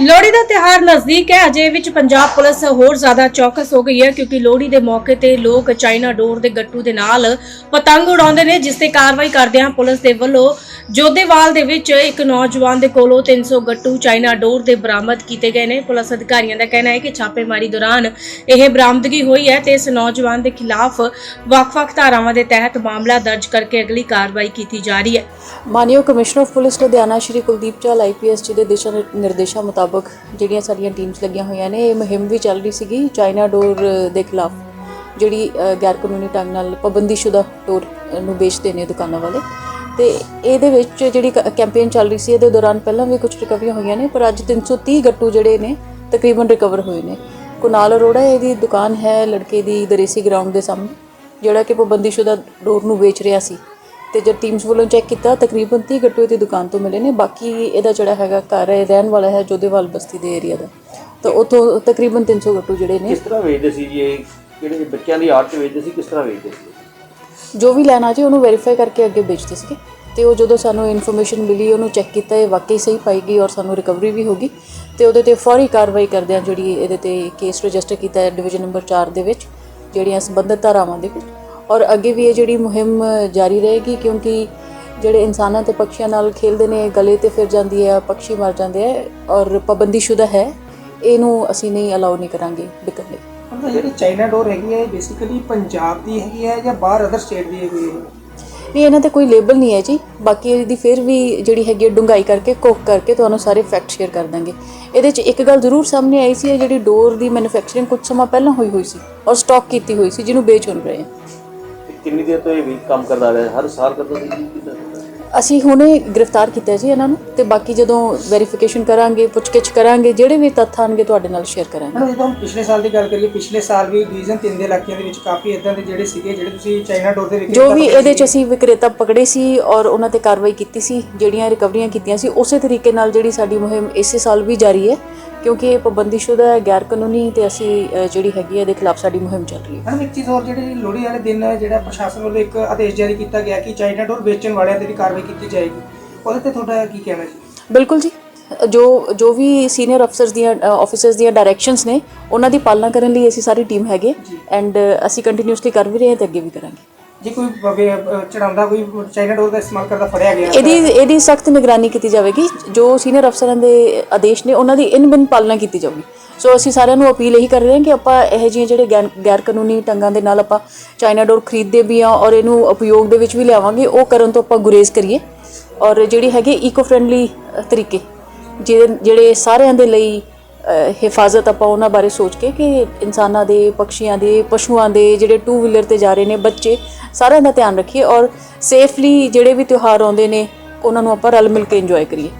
ਲੋਹੜੀ ਦਾ ਤਿਉਹਾਰ ਨਜ਼ਦੀਕ ਹੈ। ਅਜੇ ਵਿੱਚ ਪੰਜਾਬ ਪੁਲਿਸ ਹੋਰ ਜ਼ਿਆਦਾ ਚੌਕਸ ਹੋ ਗਈ ਹੈ ਕਿਉਂਕਿ ਲੋਹੜੀ ਦੇ ਮੌਕੇ ਤੇ ਲੋਕ ਚਾਈਨਾ ਡੋਰ ਦੇ ਗੱਟੂ ਦੇ ਨਾਲ ਪਤੰਗ ਉਡਾਉਂਦੇ ਨੇ, ਜਿਸ ਤੇ ਕਾਰਵਾਈ ਕਰਦਿਆਂ ਪੁਲਿਸ ਦੇ ਵੱਲੋਂ ਜੋਧੇਵਾਲ ਦੇ ਵਿੱਚ ਇੱਕ ਨੌਜਵਾਨ ਦੇ ਕੋਲੋਂ 300 ਗੱਟੂ ਚਾਈਨਾ ਡੋਰ ਦੇ ਬਰਾਮਦ ਕੀਤੇ ਗਏ ਨੇ। ਪੁਲਿਸ ਅਧਿਕਾਰੀਆਂ ਦਾ ਕਹਿਣਾ ਹੈ ਕਿ ਛਾਪੇਮਾਰੀ ਦੌਰਾਨ ਇਹ ਬਰਾਮਦਗੀ ਹੋਈ ਹੈ ਤੇ ਇਸ ਨੌਜਵਾਨ ਦੇ ਖਿਲਾਫ ਵੱਖ-ਵੱਖ ਧਾਰਾਵਾਂ ਦੇ ਤਹਿਤ ਮਾਮਲਾ ਦਰਜ ਕਰਕੇ ਅਗਲੀ ਕਾਰਵਾਈ ਕੀਤੀ ਜਾ ਰਹੀ ਹੈ। ਮਾਨਯੋਗ commissioner of police Ludhiana Shri Kuldeep Chahal IPS ji ਦੇ ਦਿਸ਼ਾ ਨਿਰ- ਨਿਰਦੇਸ਼ਾਂ ਮੁਤਾਬਕ ਜਿਹੜੀਆਂ ਸਾਡੀਆਂ ਟੀਮਸ ਲੱਗੀਆਂ ਹੋਈਆਂ ਨੇ, ਇਹ ਮੁਹਿੰਮ ਵੀ ਚੱਲ ਰਹੀ ਸੀਗੀ ਚਾਈਨਾ ਡੋਰ ਦੇ ਖਿਲਾਫ, ਜਿਹੜੀ ਗੈਰ ਕਾਨੂੰਨੀ ਢੰਗ ਨਾਲ ਪਾਬੰਦੀਸ਼ੁਦਾ ਡੋਰ ਨੂੰ ਵੇਚਦੇ ਨੇ ਦੁਕਾਨਾਂ ਵਾਲੇ। ਤੇ ਇਹਦੇ ਵਿੱਚ ਜਿਹੜੀ ਕੈਂਪੇਨ ਚੱਲ ਰਹੀ ਸੀ, ਇਹਦੇ ਦੌਰਾਨ ਪਹਿਲਾਂ ਵੀ ਕੁਝ ਰਿਕਵਰੀਆਂ ਹੋਈਆਂ ਨੇ, ਪਰ ਅੱਜ 330 ਗੱਟੂ ਜਿਹੜੇ ਨੇ, ਤਕਰੀਬਨ ਰਿਕਵਰ ਹੋਏ ਨੇ। ਕੁਨਾਲ ਅਰੋੜਾ, ਇਹਦੀ ਦੁਕਾਨ ਹੈ ਲੜਕੇ ਦੀ ਦਰੇਸੀ ਗਰਾਊਂਡ ਦੇ ਸਾਹਮਣੇ, ਜਿਹੜਾ ਕਿ ਪਾਬੰਦੀਸ਼ੁਦਾ ਡੋਰ ਨੂੰ ਵੇਚ ਰਿਹਾ ਸੀ। ਤੇ ਜਦ ਟੀਮਸ ਵੱਲੋਂ ਚੈੱਕ ਕੀਤਾ ਤਕਰੀਬਨ 30 ਗੱਟੂ ਇਹਦੀ ਦੁਕਾਨ ਤੋਂ ਮਿਲੇ ਨੇ। ਬਾਕੀ ਇਹਦਾ ਜਿਹੜਾ ਹੈਗਾ ਘਰ ਹੈ ਰਹਿਣ ਵਾਲਾ ਹੈ ਜੋਧੇਵਾਲ ਬਸਤੀ ਦੇ ਏਰੀਆ ਦਾ। ਤਾਂ ਉਥੋਂ ਤਕਰੀਬਨ 300 ਗੱਟੂ ਜਿਹੜੇ ਨੇ। ਕਿਸ ਤਰ੍ਹਾਂ ਵੇਚਦੇ ਸੀ ਜੀ ਇਹ? ਕਿਹੜੇ ਬੱਚਿਆਂ ਦੀ ਆਰਟ ਵੇਚਦੇ ਸੀ ਕਿਸ ਤਰ੍ਹਾਂ ਵੇਚਦੇ ਸੀ? ਜੋ ਵੀ ਲੈਣ ਆ ਜੇ ਉਹਨੂੰ ਵੈਰੀਫਾਈ ਕਰਕੇ ਅੱਗੇ ਵੇਚਦੇ ਸੀਗੇ। ਤੇ ਉਹ ਜਦੋਂ ਸਾਨੂੰ ਇਨਫੋਰਮੇਸ਼ਨ ਮਿਲੀ ਉਹਨੂੰ ਚੈੱਕ ਕੀਤਾ ਇਹ ਵਾਕਈ ਸਹੀ ਪਾਈ ਗਈ ਔਰ ਸਾਨੂੰ ਰਿਕਵਰੀ ਵੀ ਹੋ ਗਈ ਤੇ ਉਹਦੇ ਤੇ ਫੌਰੀ ਕਾਰਵਾਈ ਕਰਦਿਆਂ ਜਿਹੜੀ ਇਹਦੇ ਤੇ ਕੇਸ ਰਜਿਸਟਰ ਕੀਤਾ ਹੈ ਡਿਵੀਜ਼ਨ ਨੰਬਰ 4 ਦੇ ਵਿੱਚ ਜਿਹੜੀਆਂ ਸੰਬੰਧਿਤ ਧਾਰਾਵਾਂ ਦੇ ਵਿੱਚ। ਔਰ ਅੱਗੇ ਵੀ ਇਹ ਜਿਹੜੀ ਮੁਹਿੰਮ ਜਾਰੀ ਰਹੇਗੀ ਕਿਉਂਕਿ ਜਿਹੜੇ ਇਨਸਾਨਾਂ ਤੇ ਪੰਛੀਆਂ ਨਾਲ ਖੇਲਦੇ ਨੇ ਗਲੇ ਤੇ ਫਿਰ ਜਾਂਦੀ ਹੈ ਪੰਛੀ ਮਰ ਜਾਂਦੇ ਹੈ ਔਰ ਪਾਬੰਦੀਸ਼ੁਦਾ ਹੈ ਇਹਨੂੰ ਅਸੀਂ ਨਹੀਂ ਅਲਾਉ ਨਹੀਂ ਕਰਾਂਗੇ ਵਿਕਣ ਲਈ। ਮਤਲਬ ਜਿਹੜੀ ਚਾਈਨਾ ਡੋਰ ਹੈਗੀ ਹੈ ਬੇਸਿਕਲੀ ਪੰਜਾਬ ਦੀ ਹੈਗੀ ਹੈ ਜਾਂ ਬਾਹਰ ਅਦਰ ਸਟੇਟ ਦੀ ਹੈਗੀ ਹੈ? ਨਹੀਂ ਇਹਨਾਂ ਤੇ ਕੋਈ ਲੇਬਲ ਨਹੀਂ ਹੈ ਜੀ। ਬਾਕੀ ਇਹਦੀ ਫਿਰ ਵੀ ਜਿਹੜੀ ਹੈਗੀ ਹੈ ਡੁੰਗਾਈ ਕਰਕੇ ਕੋਕ ਕਰਕੇ ਤੁਹਾਨੂੰ ਸਾਰੇ ਫੈਕਟ ਸ਼ੇਅਰ ਕਰ ਦਾਂਗੇ। ਇਹਦੇ 'ਚ ਇੱਕ ਗੱਲ ਜ਼ਰੂਰ ਸਾਹਮਣੇ ਆਈ ਸੀ ਜਿਹੜੀ ਡੋਰ ਦੀ ਮੈਨੂਫੈਕਚਰਿੰਗ ਕੁਝ ਸਮਾਂ ਪਹਿਲਾਂ ਹੋਈ ਹੋਈ ਸੀ ਔਰ ਸਟਾਕ ਕੀਤੀ ਹੋਈ ਸੀ ਜਿਹਨੂੰ ਵੇਚ ਹੁਣ ਰਹੇ ਕਿੰਨੀ ਦੇਰ ਤੋਂ ਇਹ ਵੀ ਕੰਮ ਕਰਦਾ ਰਿਹਾ ਹਰ ਸਾਲ ਕਰਦਾ ਸੀ ਜੀ ਕਿੱਦਾਂ ਕਰਦਾ? ਅਸੀਂ ਹੁਣੇ ਗ੍ਰਿਫਤਾਰ ਕੀਤਾ ਜੀ ਇਹਨਾਂ ਨੂੰ ਤੇ ਬਾਕੀ ਜਦੋਂ ਵੈਰੀਫਿਕੇਸ਼ਨ ਕਰਾਂਗੇ ਪੁੱਛਗਿੱਛ ਕਰਾਂਗੇ ਜਿਹੜੇ ਵੀ ਤੱਥ ਆਉਣਗੇ ਤੁਹਾਡੇ ਨਾਲ ਸ਼ੇਅਰ ਕਰਾਂਗੇ। ਜਦੋਂ ਪਿਛਲੇ ਸਾਲ ਦੀ ਗੱਲ ਕਰੀਏ ਪਿਛਲੇ ਸਾਲ ਵੀ ਡਿਵੀਜ਼ਨ 3 ਦੇ ਇਲਾਕਿਆਂ ਦੇ ਵਿੱਚ ਕਾਫੀ ਇਦਾਂ ਦੇ ਜਿਹੜੇ ਸੀਗੇ ਜਿਹੜੇ ਤੁਸੀਂ ਚਾਈਨਾ ਡੋਰ ਦੇ ਵਿੱਚ ਜੋ ਵੀ ਇਹਦੇ 'ਚ ਅਸੀਂ ਵਿਕਰੇਤਾ ਪਕੜੇ ਸੀ ਔਰ ਉਹਨਾਂ ਤੇ ਕਾਰਵਾਈ ਕੀਤੀ ਸੀ ਜਿਹੜੀਆਂ ਰਿਕਵਰੀਆਂ ਕੀਤੀਆਂ ਸੀ ਉਸੇ ਤਰੀਕੇ ਨਾਲ ਜਿਹੜੀ ਸਾਡੀ ਮੁਹਿੰਮ ਇਸੇ ਸਾਲ ਵੀ ਜਾਰੀ ਹੈ ਕਿਉਂਕਿ ਇਹ ਪਾਬੰਦੀਸ਼ੁਦਾ ਹੈ ਗੈਰ ਕਾਨੂੰਨੀ ਤੇ ਅਸੀਂ ਜਿਹੜੀ ਹੈਗੀ ਹੈ ਇਹਦੇ ਖਿਲਾਫ ਸਾਡੀ ਮੁਹਿੰਮ ਚੱਲ ਰਹੀ ਹੈ। ਮੈਡਮ ਇੱਕ ਚੀਜ਼ ਹੋਰ ਜਿਹੜੀ ਲੋਹੜੀ ਵਾਲੇ ਦਿਨ ਜਿਹੜਾ ਪ੍ਰਸ਼ਾਸਨ ਵੱਲੋਂ ਇੱਕ ਆਦੇਸ਼ ਜਾਰੀ ਕੀਤਾ ਗਿਆ ਕਿ ਚਾਈਨਾ ਡੋਰ ਵੇਚਣ ਵਾਲਿਆਂ ਤੇ ਵੀ ਕਾਰਵਾਈ ਕੀਤੀ ਜਾਏਗੀ। ਉਹਦੇ ਤੇ ਤੁਹਾਡਾ ਕੀ ਕਹਿਣਾ ਜੀ? ਬਿਲਕੁਲ ਜੀ। ਜੋ ਜੋ ਵੀ ਸੀਨੀਅਰ ਅਫਸਰਸ ਦੀਆਂ ਆਫੀਸਰਸ ਦੀਆਂ ਡਾਇਰੈਕਸ਼ਨਸ ਨੇ ਉਹਨਾਂ ਦੀ ਪਾਲਣਾ ਕਰਨ ਲਈ ਅਸੀਂ ਸਾਰੀ ਟੀਮ ਹੈਗੇ। ਐਂਡ ਅਸੀਂ ਕੰਟੀਨਿਊਸਲੀ ਕਰ ਵੀ ਰਹੇ ਹਾਂ ਤੇ ਅੱਗੇ ਵੀ ਕਰਾਂਗੇ। ਜੇ ਕੋਈ ਚੜਾਉਂਦਾ ਕੋਈ ਚਾਈਨਾ ਡੋਰ ਦਾ ਇਸਤੇਮਾਲ ਕਰਦਾ ਫੜਿਆ ਗਿਆ ਇਹਦੀ ਇਹਦੀ ਸਖਤ ਨਿਗਰਾਨੀ ਕੀਤੀ ਜਾਵੇਗੀ। ਜੋ ਸੀਨੀਅਰ ਅਫਸਰਾਂ ਦੇ ਆਦੇਸ਼ ਨੇ ਉਹਨਾਂ ਦੀ ਇਨ ਬਿਨ ਪਾਲਣਾ ਕੀਤੀ ਜਾਊਗੀ। ਸੋ ਅਸੀਂ ਸਾਰਿਆਂ ਨੂੰ ਅਪੀਲ ਇਹੀ ਕਰ ਰਹੇ ਹਾਂ ਕਿ ਆਪਾਂ ਇਹ ਜਿਹੇ ਜਿਹੜੇ ਗੈਰ- ਕਾਨੂੰਨੀ ਢੰਗਾਂ ਦੇ ਨਾਲ ਆਪਾਂ ਚਾਈਨਾ ਡੋਰ ਖਰੀਦਦੇ ਵੀ ਆ ਔਰ ਇਹਨੂੰ ਉਪਯੋਗ ਦੇ ਵਿੱਚ ਵੀ ਲਿਆਵਾਂਗੇ ਉਹ ਕਰਨ ਤੋਂ ਆਪਾਂ ਗੁਰੇਜ਼ ਕਰੀਏ। ਔਰ ਜਿਹੜੀ ਹੈਗੇ ਇਕੋ ਫ੍ਰੈਂਡਲੀ ਤਰੀਕੇ ਜਿਹੜੇ ਜਿਹੜੇ ਸਾਰਿਆਂ ਦੇ ਲਈ ਹਿਫਾਜ਼ਤ ਆਪਾਂ ਉਹਨਾਂ ਬਾਰੇ ਸੋਚ ਕੇ ਕਿ ਇਨਸਾਨਾਂ ਦੇ ਪੰਛੀਆਂ ਦੇ, ਪਸ਼ੂਆਂ ਦੇ ਜਿਹੜੇ ਟੂ ਵੀਲਰ ਤੇ ਜਾ ਰਹੇ ਨੇ ਬੱਚੇ, ਸਾਰਿਆਂ ਦਾ ਧਿਆਨ ਰੱਖੀਏ ਔਰ ਸੇਫਲੀ ਜਿਹੜੇ ਵੀ ਤਿਉਹਾਰ ਆਉਂਦੇ ਨੇ, ਉਹਨਾਂ ਨੂੰ ਆਪਾਂ ਰਲ ਮਿਲ ਕੇ ਇੰਜੋਏ ਕਰੀਏ।